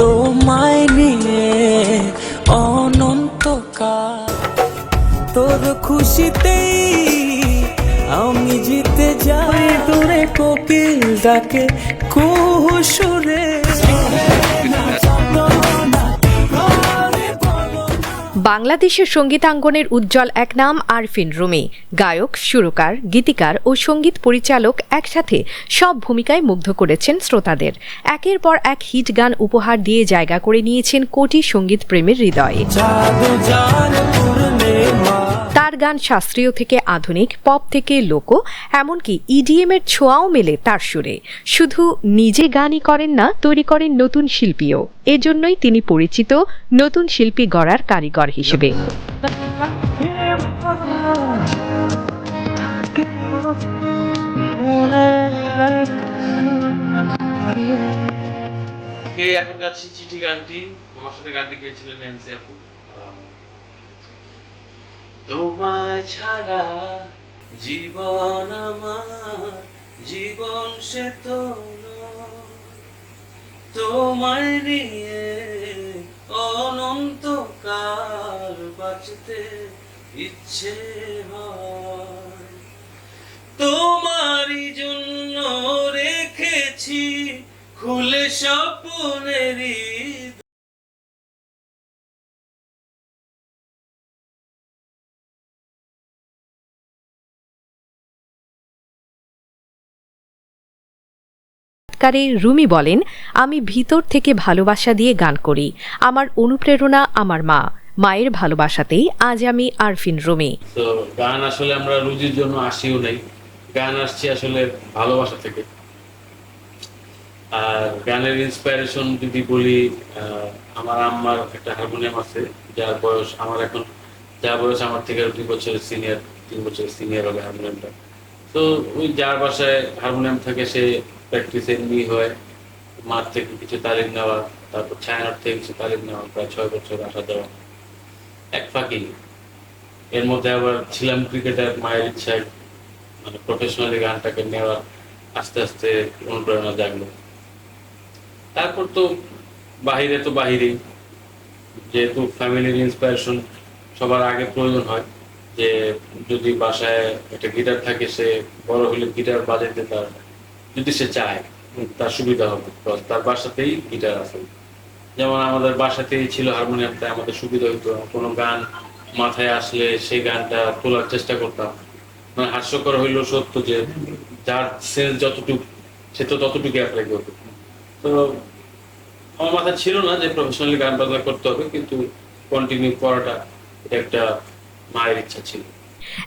তোমায় নিয়ে অনন্তকাল। তোর খুশিতেই আমি জিতে যাই। তোরে কোকিল ডাকে কুহু বাংলাদেশের সঙ্গীতাঙ্গনের উজ্জ্বল এক নাম আরফিন রুমি। গায়ক, সুরকার, গীতিকার ও সংগীত পরিচালক একসাথে সব ভূমিকায় মুগ্ধ করেছেন শ্রোতাদের। একের পর এক হিট গান উপহার দিয়ে জায়গা করে নিয়েছেন কোটি সংগীত প্রেমের হৃদয়ে গান শাস্ত্রীয় থেকে আধুনিক, পপ থেকে লোক, এমনকি ইডিএম এর ছোঁয়াও মেলে তার সুরে। শুধু নিজে গানই করেন না, তৈরি করেন নতুন শিল্পীও। এজন্যই তিনি পরিচিত, নতুন শিল্পী গড়ার কারিগর হিসেবে। চিঠি গানটি? সাথে গানটি ন্যান্সি আপু। তোমায় ছাড়া জীবন আমার, জীবন সে তো। তোমায় নিয়ে অনন্তকাল বাঁচতে ইচ্ছে হয় তোমারই জন্য রেখেছি খুলে স্বপ্নেরই সাক্ষাৎকারে রুমি বলেন, আমি ভিতর থেকে ভালোবাসা দিয়ে গান করি। আমার অনুপ্রেরণা আমার মা। মায়ের ভালোবাসাতেই আজ আমি আরফিন রুমি। গান আসলে আমরা রুজির জন্য আসিও নাই। গান আসছে আসলে ভালোবাসা থেকে। আর গানের ইন্সপায়ারেশন যদি বলি আমার আম্মার একটা হারমোনিয়াম আছে, যার বয়স আমার এখন, যার বয়স আমার থেকে দুই বছরের সিনিয়র তিন বছরের সিনিয়র হবে হারমোনিয়ামটা তো ওই যার বাসায় হারমোনিয়াম থাকে, সে প্র্যাকটিসে এমনি হয় মার থেকে কিছু তালিম নেওয়া, তারপর ছায়ানট থেকে কিছু তালিম নেওয়া, প্রায় ছয় বছর আসা দেওয়া এক ফাঁকি। এর মধ্যে আবার ছিলাম ক্রিকেটার মায়ের ইচ্ছায় মানে প্রফেশনালি গানটাকে নেওয়ার আস্তে আস্তে অনুপ্রেরণা জাগলো। তারপর তো বাহিরে তো বাহিরেই, যেহেতু ফ্যামিলির ইন্সপিরেশন সবার আগে প্রয়োজন হয়, যে যদি বাসায় একটা গিটার থাকে, সে বড় হলে গিটার বাজাতে তার যদি সে চায় তার সুবিধা হবে। তার বাসাতেই গিটার আছে। যেমন আমাদের বাসাতেই ছিল হারমোনিয়াম তাই আমাদের সুবিধা হতো। কোনো গান মাথায় আসলে সেই গানটা তোলার চেষ্টা করতাম। মানে হাস্যকর হইলেও সত্য যে, যার সেন্স যতটুকু, সে তো ততটুকু অ্যাপ্লাই করবে তো আমার মাথায় ছিল না যে প্রফেশনালি গান বাজনা করতে হবে, কিন্তু কন্টিনিউ করাটা একটা মায়ের ইচ্ছা ছিল।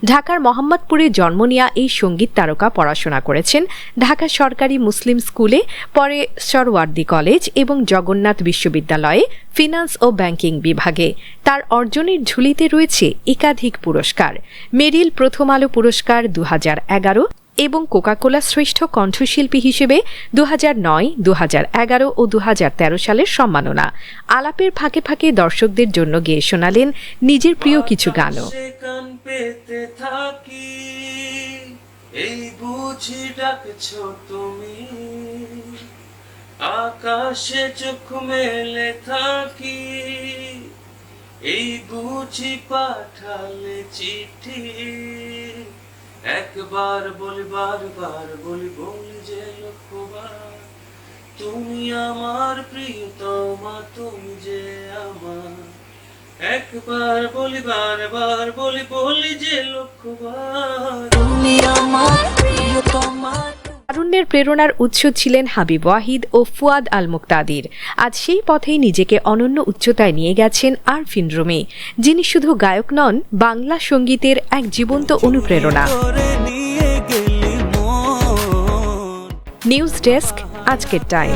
ঢাকার মোহাম্মদপুরে জন্ম নেওয়া এই সংগীত তারকা পড়াশোনা করেছেন। ঢাকা সরকারি মুসলিম স্কুলে, পরে সরওয়ার্দী কলেজ এবং জগন্নাথ বিশ্ববিদ্যালয়ে ফিনান্স ও ব্যাংকিং বিভাগে। তার অর্জনের ঝুলিতে রয়েছে একাধিক পুরস্কার। মেরিল প্রথম আলো পুরস্কার দু এগারো এবং কোকাকোলা শ্রেষ্ঠ কণ্ঠশিল্পী হিসেবে দু নয় দু এগারো ও দুহাজার তেরো সালের সম্মাননা। আলাপের ফাঁকে ফাঁকে দর্শকদের জন্য গেয়ে শোনালেন নিজের প্রিয় কিছু গানও। পেতে থাকি। এই বুঝি ডাকছো তুমি। আকাশে চোখ মেলে থাকি। এই বুঝি পাঠালে চিঠি। একবার বলি, বারবার বলি বলি যে লক্ষ্যবার। তুমি আমার প্রিয়তমা, তুমি যে আমার একবার বলি বারবার বলি বলি যে লক্ষ্যবার। তুমি আমার প্রিয়তমা তারুণ্যের প্রেরণার উৎস ছিলেন হাবিব ওয়াহিদ ও ফুয়াদ আল মুক্তাদির আজ সেই পথেই নিজেকে অনন্য উচ্চতায় নিয়ে গেছেন আরফিন রুমি যিনি শুধু গায়ক নন বাংলা সঙ্গীতের এক জীবন্ত অনুপ্রেরণা। নিউজ ডেস্ক আজকের টাইম